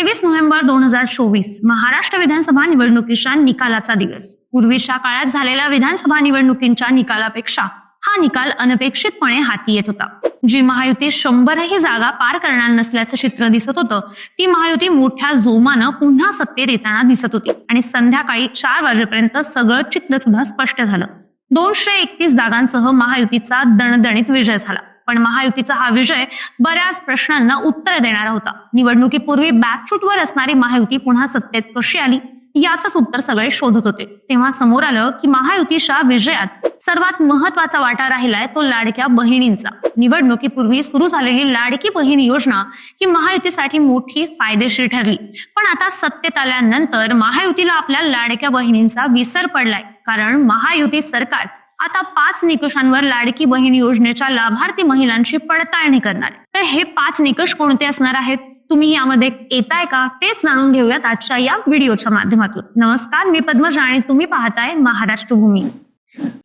तेवीस नोव्हेंबर दोन हजार चोवीस महाराष्ट्र विधानसभा निवडणुकीच्या निकालाचा दिवस. पूर्वीच्या काळात झालेल्या विधानसभा निवडणुकींच्या निकालापेक्षा हा निकाल अनपेक्षितपणे हाती येत होता. जी महायुती शंभरही जागा पार करणार नसल्याचं चित्र दिसत होतं ती महायुती मोठ्या जोमानं पुन्हा सत्तेत येताना दिसत होती आणि संध्याकाळी चार वाजेपर्यंत सगळं चित्र सुद्धा स्पष्ट झालं. दोनशे एकतीस जागांसह महायुतीचा दणदणीत विजय झाला. पण महायुतीचा हा विजय बऱ्याच प्रश्नांना उत्तर देणारा होता. निवडणुकीपूर्वी बॅकफूटवर असणारी महायुती पुन्हा सत्तेत कशी आली? याचंच उत्तर सगळे शोधत होते. तेव्हा समोर आलं की महायुतीच्या विजयात सर्वात महत्त्वाचा वाटा राहिलाय तो लाडक्या बहिणींचा. निवडणुकीपूर्वी सुरू झालेली लाडकी बहीण योजना ही महायुतीसाठी मोठी फायदेशीर ठरली. पण आता सत्तेत आल्यानंतर महायुतीला आपल्या लाडक्या बहिणींचा विसर पडलाय. कारण महायुती सरकार आता पाच निकषांवर लाडकी बहीण योजनेच्या लाभार्थी महिलांची पडताळणी करणार तर हे पाच निकष कोणते असणार आहेत? तुम्ही यामध्ये येताय का? तेच जाणून घेऊयात आजच्या या व्हिडिओच्या माध्यमातून. नमस्कार मी पद्मजा आणि तुम्ही पाहताय महाराष्ट्र भूमी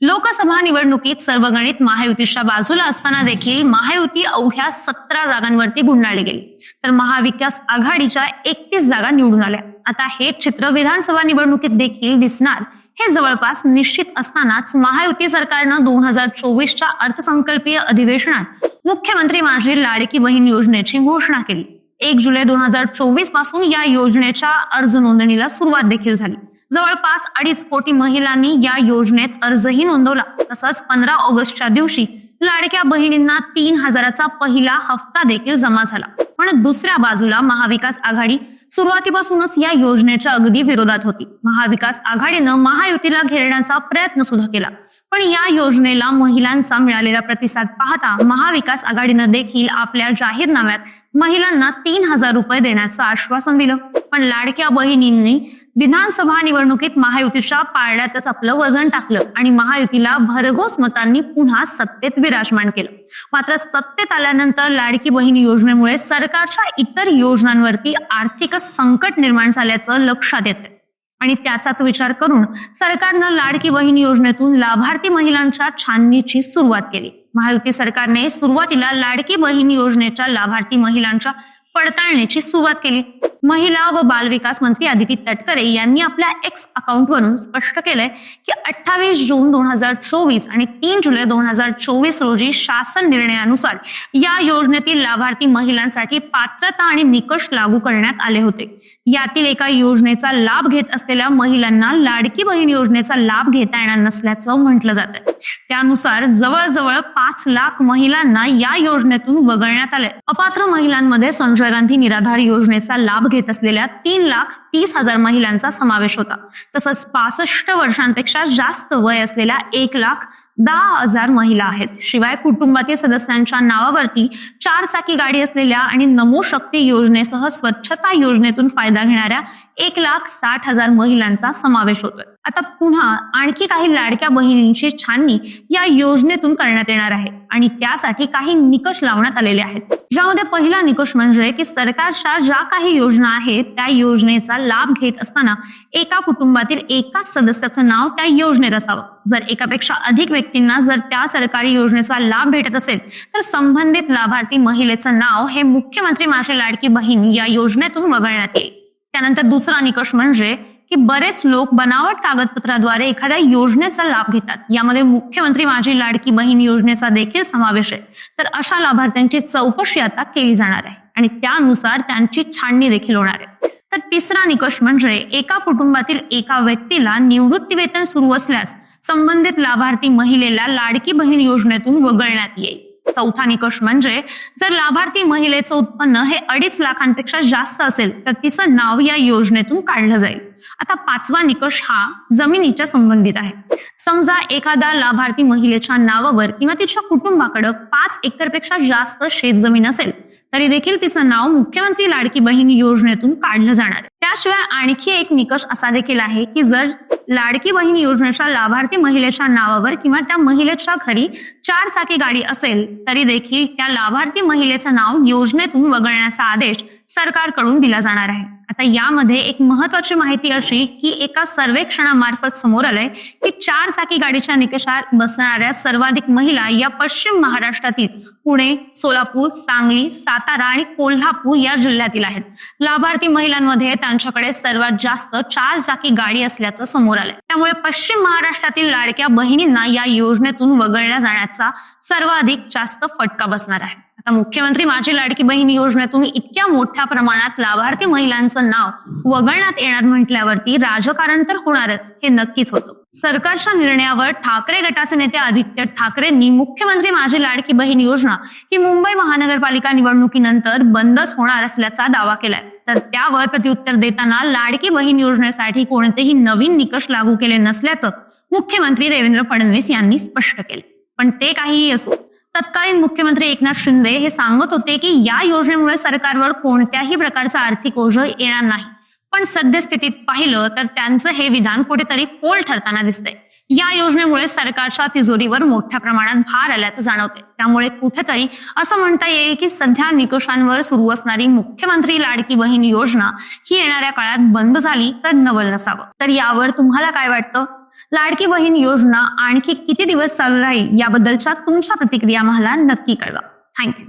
लोकसभा निवडणुकीत सर्व गणित महायुतीच्या बाजूला असताना देखील महायुती अवघ्या सतरा जागांवरती गुंडाळली गेली. तर महाविकास आघाडीच्या एकतीस जागा निवडून आल्या. आता हे चित्र विधानसभा निवडणुकीत देखील दिसणार हे जवळपास निश्चित असतानाच महायुती सरकारनं दोन हजार चोवीसच्या अर्थसंकल्पीय अधिवेशनात मुख्यमंत्री माझी लाडकी बहीण योजनेची घोषणा केली. एक जुलै दोन हजार चोवीसपासून या योजनेच्या अर्ज नोंदणीला सुरुवात देखील झाली. जवळपास अडीच कोटी महिलांनी या योजनेत अर्जही नोंदवला. तसंच पंधरा ऑगस्टच्या दिवशी लाडक्या बहिणींना तीन हजाराचा पहिला हप्ता देखील जमा झाला. पण दुसऱ्या बाजूला महाविकास आघाडी सुरुवातीपासूनच या योजनेच्या अगदी विरोधात होती. महाविकास आघाडीनं महायुतीला घेरण्याचा प्रयत्न सुद्धा केला. पण या योजनेला महिलांचा मिळालेला प्रतिसाद पाहता महाविकास आघाडीनं देखील आपल्या जाहीरनाम्यात महिलांना तीन हजार रुपये देण्याचं आश्वासन दिलं. पण लाडक्या बहिणींनी विधानसभा निवडणुकीत महायुतीच्या पारड्यातच आपलं वजन टाकलं आणि महायुतीला भरघोस मतांनी पुन्हा सत्तेत विराजमान केलं. मात्र सत्तेत आल्यानंतर लाडकी बहीण योजनेमुळे सरकारच्या इतर योजनांवरती आर्थिक संकट निर्माण झाल्याचं लक्षात येतं आणि त्याचाच विचार करून सरकारनं लाडकी बहीण योजनेतून लाभार्थी महिलांच्या छाननीची सुरुवात केली. महायुती सरकारने सुरुवातीला लाडकी बहीण योजनेच्या लाभार्थी महिलांच्या पडताळण्याची सुरुवात केली. महिला व बालविकास मंत्री अदिती तटकरे यांनी आपल्या एक्स अकाउंटवरून स्पष्ट केलंय की अठ्ठावीस जून दोन हजार चोवीस आणि तीन जुलै दोन हजार चोवीस रोजी शासन निर्णयानुसार या योजनेतील लाभार्थी महिलांसाठी पात्रता आणि निकष लागू करण्यात आले होते. यातील एका योजनेचा लाभ घेत असलेल्या महिलांना लाडकी बहीण योजनेचा लाभ घेता येणार नसल्याचं म्हटलं जातं त्यानुसार जवळजवळ पाच लाख महिलांना या योजनेतून वगळण्यात आले अपात्र महिलांमध्ये संजय गांधी निराधार योजनेचा लाभ घेत असलेल्या तीन लाख तीस हजार महिलांचा समावेश होता. तसंच पासष्ट वर्षांपेक्षा जास्त वय असलेल्या एक लाख दहा हजार महिला आहेत. शिवाय कुटुंबातील सदस्यांच्या नावावरती चार चाकी गाडी असलेल्या आणि नमो शक्ती योजनेसह स्वच्छता योजनेतून फायदा घेणाऱ्या एक लाख साठ हजार महिलांचा समावेश होतोय. आता पुन्हा आणखी काही लाडक्या बहिणींची छाननी या योजनेतून करण्यात येणार आहे. आणि त्यासाठी काही निकष लावण्यात आलेले आहेत. ज्यामध्ये पहिला निकष म्हणजे की सरकारच्या ज्या काही योजना आहेत त्या योजनेचा लाभ घेत असताना एका कुटुंबातील एकाच सदस्याचं नाव त्या योजनेत असावं. जर एकापेक्षा अधिक व्यक्तींना जर त्या सरकारी योजनेचा लाभ भेटत असेल तर संबंधित लाभार्थी महिलेचं नाव हे मुख्यमंत्री माझी लाडकी बहीण या योजनेतून वगळण्यात येईल. त्यानंतर दुसरा निकष म्हणजे की बरेच लोक बनावट कागदपत्राद्वारे एखाद्या योजनेचा लाभ घेतात. यामध्ये मुख्यमंत्री माझी लाडकी बहीण योजनेचा देखील समावेश आहे. तर अशा लाभार्थ्यांची चौकशी आता केली जाणार आहे आणि त्यानुसार त्यांची छाननी देखील होणार आहे. तर तिसरा निकष म्हणजे एका कुटुंबातील एका व्यक्तीला निवृत्ती वेतन सुरू असल्यास संबंधित लाभार्थी महिलेला लाडकी बहीण योजनेतून वगळण्यात येईल. चौथा निकष म्हणजे जर लाभार्थी महिलेचं उत्पन्न हे अडीच लाखांपेक्षा जास्त असेल तर तिचं नाव या योजनेतून काढलं जाईल. आता पाचवा निकष हा जमिनीच्या संबंधित आहे. समजा एखादा लाभार्थी महिलेच्या नावावर किंवा तिच्या कुटुंबाकडे पाच एकरपेक्षा जास्त शेत जमीन असेल तरी देखील तिचं नाव मुख्यमंत्री लाडकी बहीण योजनेतून काढलं जाणार आहे. याशिवाय आणखी एक निकष असा देखील आहे की जर लाडकी बहीण योजनेच्या लाभार्थी महिलेच्या नावावर किंवा त्या महिलेच्या घरी चार चाकी गाडी असेल तरी देखील त्या लाभार्थी महिलेचं नाव योजनेतून वगळण्याचा आदेश सरकारकडून दिला जाणार आहे. आता यामध्ये एक महत्वाची माहिती अशी की एका सर्वेक्षणामार्फत समोर आलंय की चार चाकी गाडीच्या निकषात बसणाऱ्या सर्वाधिक महिला या पश्चिम महाराष्ट्रातील पुणे सोलापूर सांगली सातारा आणि कोल्हापूर या जिल्ह्यातील आहेत. लाभार्थी महिलांमध्ये त्यांच्याकडे सर्वात जास्त चार चाकी गाडी असल्याचं समोर आलंय. त्यामुळे पश्चिम महाराष्ट्रातील लाडक्या बहिणींना या योजनेतून वगळल्या जाण्याचा सर्वाधिक जास्त फटका बसणार आहे. आता मुख्यमंत्री माझी लाडकी बहीण योजनेतून इतक्या मोठ्या प्रमाणात लाभार्थी महिलांचं नाव वगळण्यात येणार म्हटल्यावरती राजकारण तर होणारच हे नक्कीच होतं. सरकारच्या निर्णयावर ठाकरे गटाचे नेते आदित्य ठाकरेंनी मुख्यमंत्री माझी लाडकी बहीण योजना ही मुंबई महानगरपालिका निवडणुकीनंतर बंदच होणार असल्याचा दावा केलाय. तर त्यावर प्रत्युत्तर देताना लाडकी बहीण योजनेसाठी कोणतेही नवीन निकष लागू केले नसल्याचं मुख्यमंत्री देवेंद्र फडणवीस यांनी स्पष्ट केले. पण ते काहीही असो तत्कालीन मुख्यमंत्री एकनाथ शिंदे हे सांगत होते की या योजनेमुळे सरकारवर कोणत्याही प्रकारचा आर्थिक ओझ येणार नाही. पण सद्यस्थितीत पाहिलं तर त्यांचं हे विधान कुठेतरी पोल ठरताना दिसतंय. या योजनेमुळे सरकारच्या तिजोरीवर मोठ्या प्रमाणात भार आल्याचं जाणवते त्यामुळे कुठेतरी असं म्हणता येईल की सध्या निकषांवर सुरू असणारी मुख्यमंत्री लाडकी बहीण योजना ही येणाऱ्या काळात बंद झाली तर नवल नसावं. तर यावर तुम्हाला काय वाटतं? लाडकी बहीण योजना आणखी किती दिवस चालू राहील याबद्दलच्या तुमच्या प्रतिक्रिया मला नक्की कळवा. थँक्यू